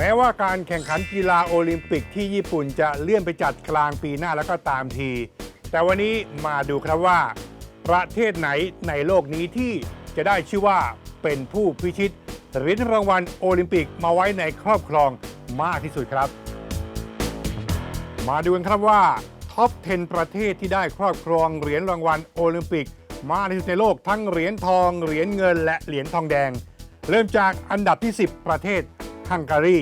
แม้ว่าการแข่งขันกีฬาโอลิมปิกที่ญี่ปุ่นจะเลื่อนไปจัดกลางปีหน้าแล้วก็ตามที แต่วันนี้มาดูครับว่า ประเทศไหนในโลกนี้ที่จะได้ชื่อว่าเป็นผู้พิชิตเหรียญรางวัลโอลิมปิกมาไว้ในครอบครองมากที่สุดครับ มาดูกันครับว่าท็อป 10 ประเทศที่ได้ครอบครองเหรียญรางวัลโอลิมปิก มากที่สุดในโลกทั้งเหรียญทองเหรียญเงินและเหรียญทองแดง เริ่มจากอันดับที่ 10 ประเทศ ฮังการี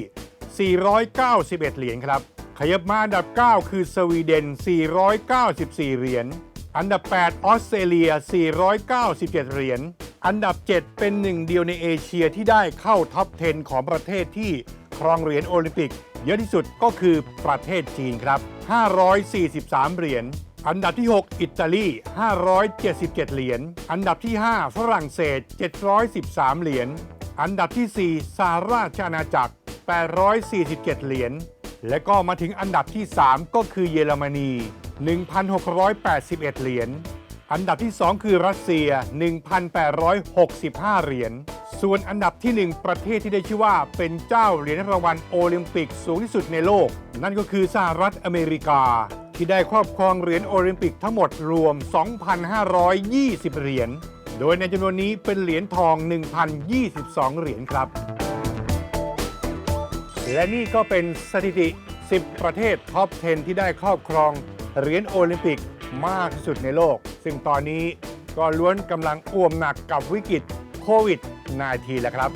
491 เหรียญครับ ขยับมาอันดับ 9 คือสวีเดน 494 เหรียญ อันดับ 8 ออสเตรเลีย 497 เหรียญ อันดับ 7 เป็นหนึ่งเดียวในเอเชียที่ได้เข้าท็อป 10 ของประเทศที่ครองเหรียญโอลิมปิก เยอะที่สุดก็คือประเทศจีนครับ 543 เหรียญ อันดับที่ 6 อิตาลี 577 เหรียญ อันดับที่ 5 ฝรั่งเศส 713 เหรียญ อันดับที่ 4สหราชอาณาจักร 847 เหรียญ และก็มาถึงอันดับที่ 3 ก็คือเยอรมนี 1,681 เหรียญ อันดับที่ 2 คือรัสเซีย 1,865 เหรียญ ส่วนอันดับที่ 1 ประเทศที่ได้ชื่อว่าเป็นเจ้าเหรียญรางวัลโอลิมปิกสูงที่สุดในโลก นั่นก็คือสหรัฐอเมริกา ที่ได้ครอบครองเหรียญโอลิมปิกทั้งหมดรวม 2,520 เหรียญ โดยในจำนวนนี้เป็นเหรียญทอง 1,022 เหรียญครับ และนี่ก็เป็นสถิติ 10 ประเทศท็อป 10 ที่ได้ครอบครองเหรียญโอลิมปิกมากที่สุดในโลก ซึ่งตอนนี้ก็ล้วนกำลังอ่วมหนักกับวิกฤตโควิด -19 แล้วครับ